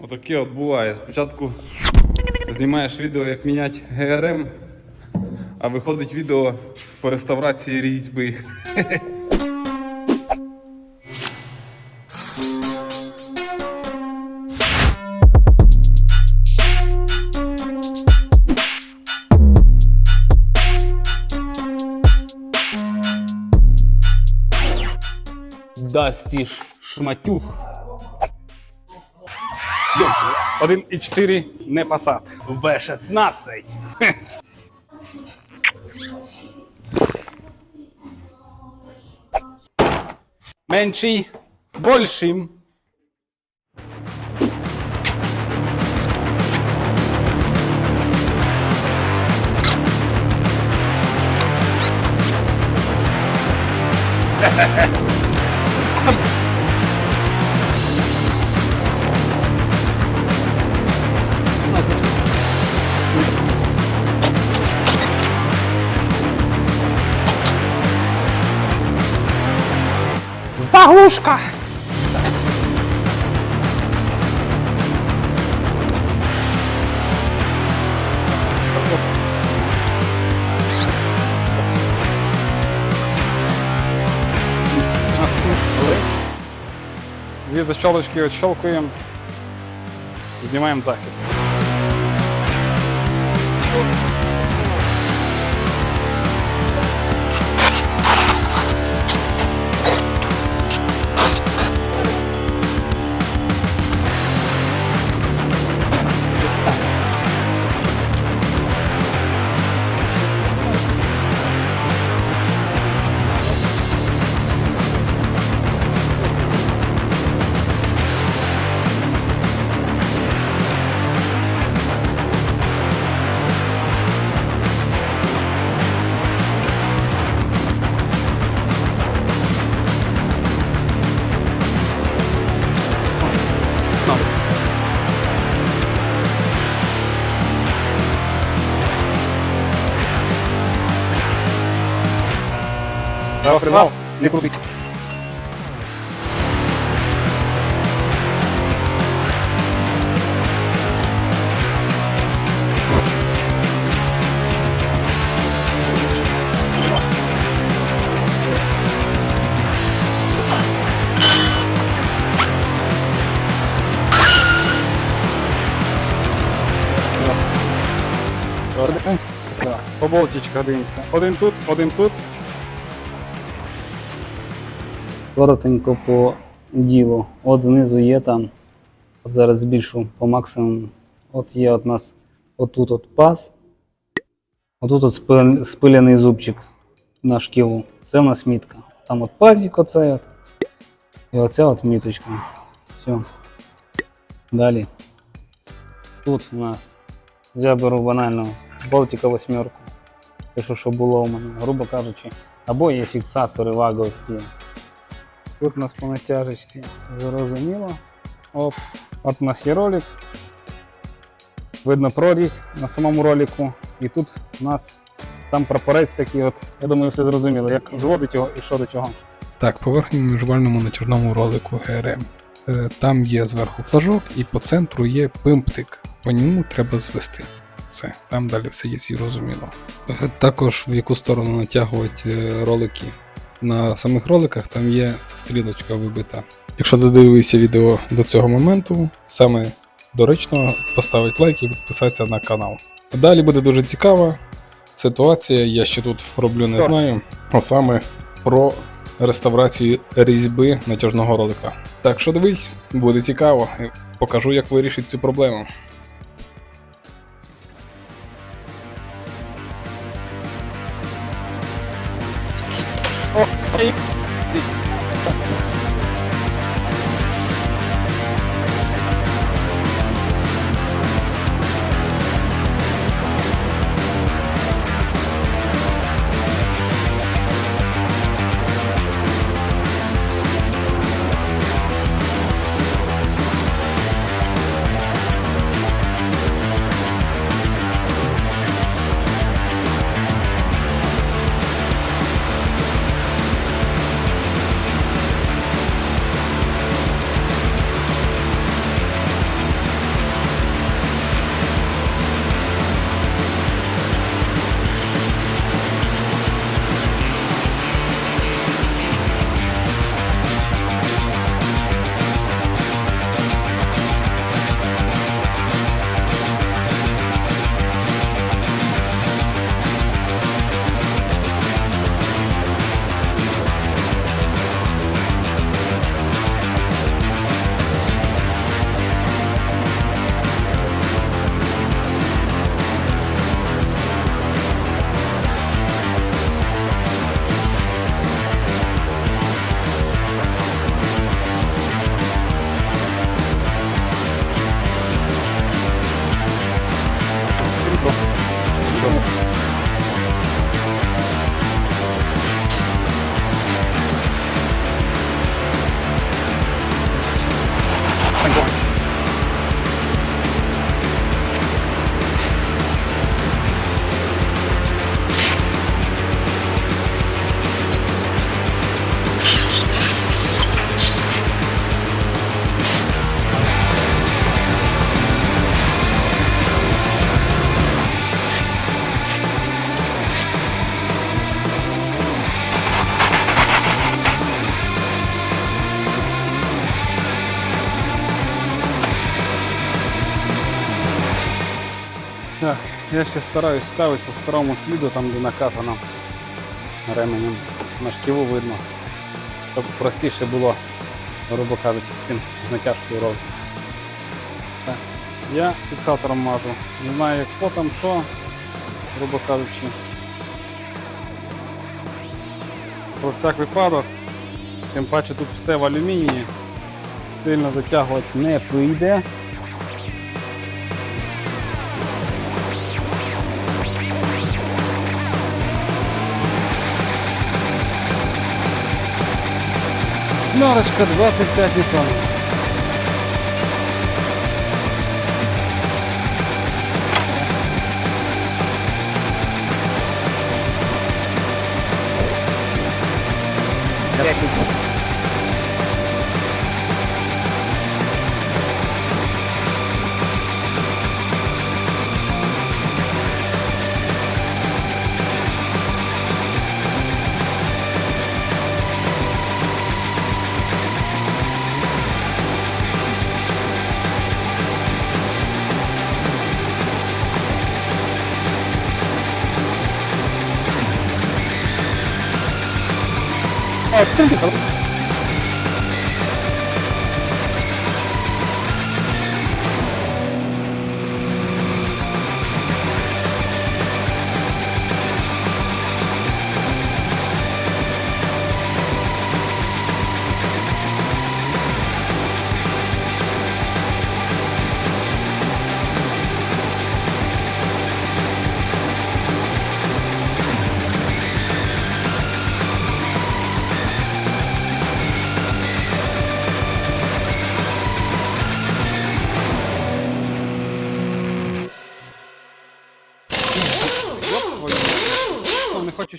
Отаке от буває. Спочатку знімаєш відео, як міняти ГРМ, а виходить відео по реставрації різьби. Дасті шматюх. 1,4 не пасат. В16. Менший з большим. Заглушка! Дві защолочки відщолкуємо, знімаємо захист. Право прибрав, не крутить. Да, По болтичках дивимося. Один тут, один тут. Коротенько по ділу. От знизу є там. От зараз збільшу по максимуму. От є от нас отут от паз. Отут от спил- спиляний зубчик на шкілу. Це в нас мітка. Там от пазик оцей от. І оця от міточка. Все. Далі. Тут у нас. Я беру банально Балтика восьмерку. Те, що було у мене, грубо кажучи. Або є фіксатори ваговські. Тут у нас по натяжечці зрозуміло. Оп. От у нас є ролик. Видно прорізь на самому ролику. І тут у нас сам прапорець такий от. Я думаю, все зрозуміло, як зводить його і що до чого. Так, по верхньому міжвальному натяжному ролику ГРМ. Е, Там є зверху флажок і по центру є пимптик. По ньому треба звести. Все, там далі все є зрозуміло. Е, Також в яку сторону натягувати е, ролики. На самих роликах там є стрілочка вибита. Якщо додивився відео до цього моменту, саме доречно поставити лайк і підписатися на канал. Далі буде дуже цікава ситуація, я ще тут роблю не знаю, а саме про реставрацію різьби натяжного ролика. Так що дивись, буде цікаво. Покажу, як вирішити цю проблему. Bye. Я ще стараюсь ставити по старому сліду, там де накатано ременем на шківу видно, щоб простіше було, грубо кажучи, цим з натяжкою. Так. Я фіксатором мажу. Не знаю, як хто там що, грубо кажучи. Про всяк випадок, тим паче тут все в алюмінії, сильно затягувати не прийде. Смарочка 25 ньютон. Thank you.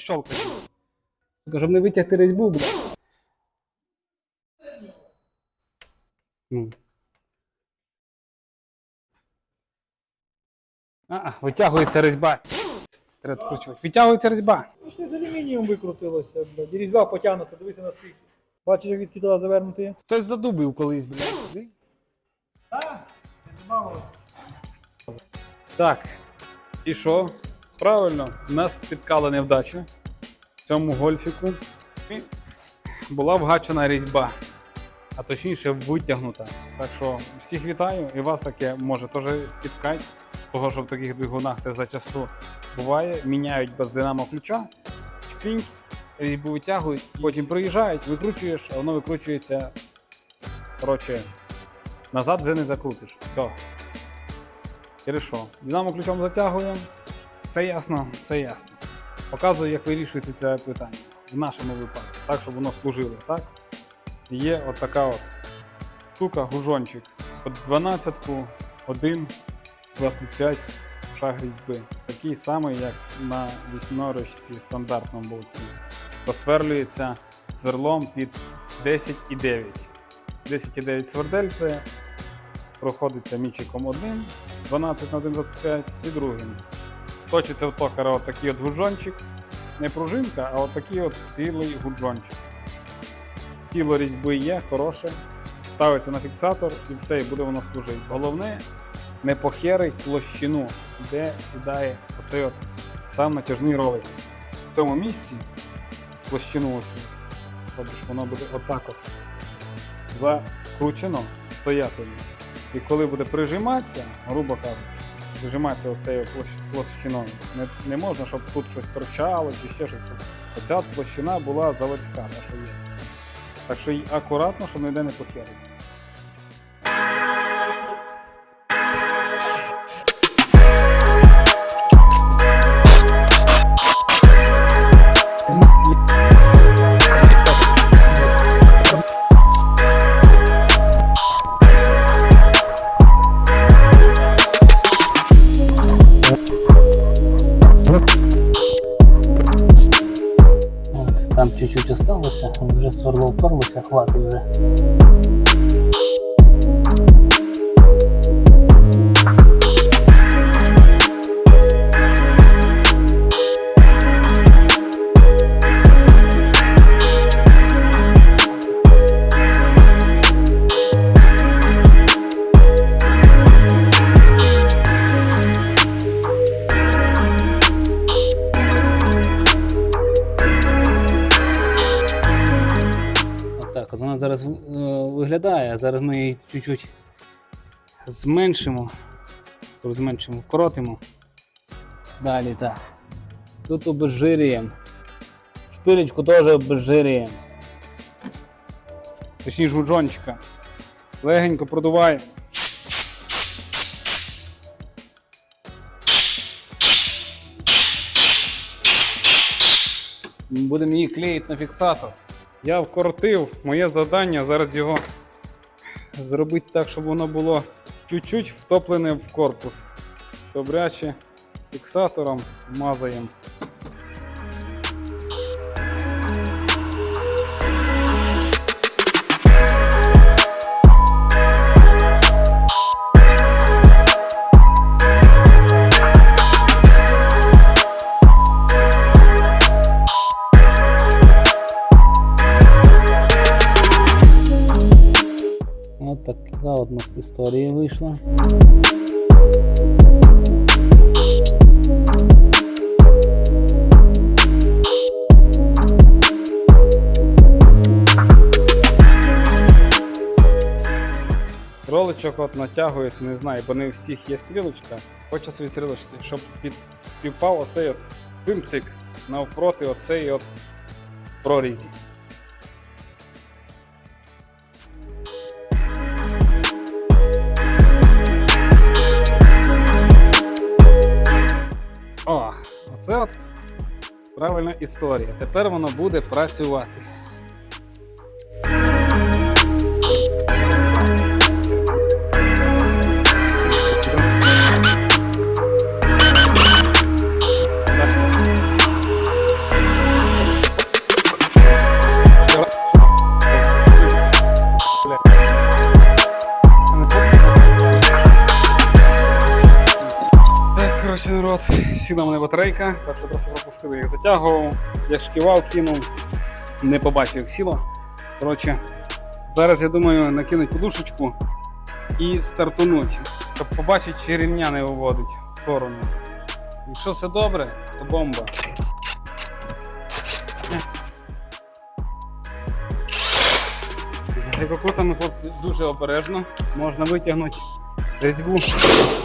Сука, щоб не витягти різьбу, бля. Ну. А, витягується різьба. Треба відкручувати. Витягується різьба. Ну ж ти з алюмінієм викрутилося, блядь. І різьба потягнута, дивися наскільки. Бачиш, як відки туди завернути? Хтось задубив колись, блядь. Так, не. Так. І що? Правильно, нас спіткала невдача цьому гольфіку. Була вгачена різьба, а точніше витягнута. Так що всіх вітаю і вас таке може теж спіткати, того що в таких двигунах це зачасту буває. Міняють без динамо ключа, чпінь, різьбу витягують, потім приїжджають, викручуєш, а воно викручується. Коротше, назад вже не закрутиш. Все. Хорошо. Динамо ключом затягуємо. Все ясно, все ясно. Показую, як вирішується це питання в нашому випадку, так, щоб воно служило. Так? Є от така от штука, гужончик. От 12 1, 25 шаг різьби. Такий самий, як на вісьмерочці стандартному болті. Посверлюється сверлом під 10,9. 10,9 свердель це проходиться мічиком одним, 12 на 1,25 і другим. Точиться в токара отакий от гуджончик. Не пружинка, а отакий от цілий гуджончик. Тіло різьби є, хороше. Ставиться на фіксатор і все, і буде воно служити. Головне, не похерить площину, де сідає оцей от сам натяжний ролик. В цьому місці площину оцю, тобто воно буде отак от закручено стоятельно. І коли буде прижиматися, грубо кажучи, прижиматися оцею площ- площиною, не, не можна, щоб тут щось торчало чи ще щось. Оця площина була заводська, та що є. Так що акуратно, щоб ніде не похерити. Чуть-чуть зменшимо. Зменшимо, вкоротимо. Далі так. Тут обезжирюємо. Шпилечку теж обезжирюємо. Точніше жуджончика. Легенько продуваємо. Будемо її клеїти на фіксатор. Я вкоротив моє завдання зараз його зробити так, щоб воно було чуть-чуть втоплене в корпус. Добряче фіксатором мазаємо. Така от у нас історія вийшла. Роличок от натягується, не знаю, бо не у всіх є стрілочка. Хочу собі стрілочці, щоб спів- співпав оцей от вимптик навпроти оцей от прорізі. Правильна історія. Тепер воно буде працювати. Сіла мене батарейка, так що трохи пропустили, як затягував, я шківав, кинув, не побачив, як сіло. Коротше, зараз я думаю накинуть подушечку і стартануть, щоб побачити, чи рівня не виводить в сторону. Якщо все добре, то бомба. З гайкокрутами, хлопці, дуже обережно. Можна витягнути різьбу,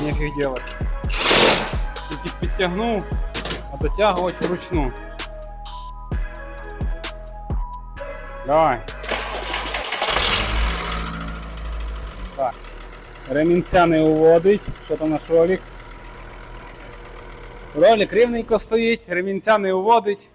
нефіг делать. Тільки підтягнув, а дотягувати вручну. Давай. Так. Ремінця не уводить. Що там наш ролик? Ролик рівненько стоїть, ремінця не уводить.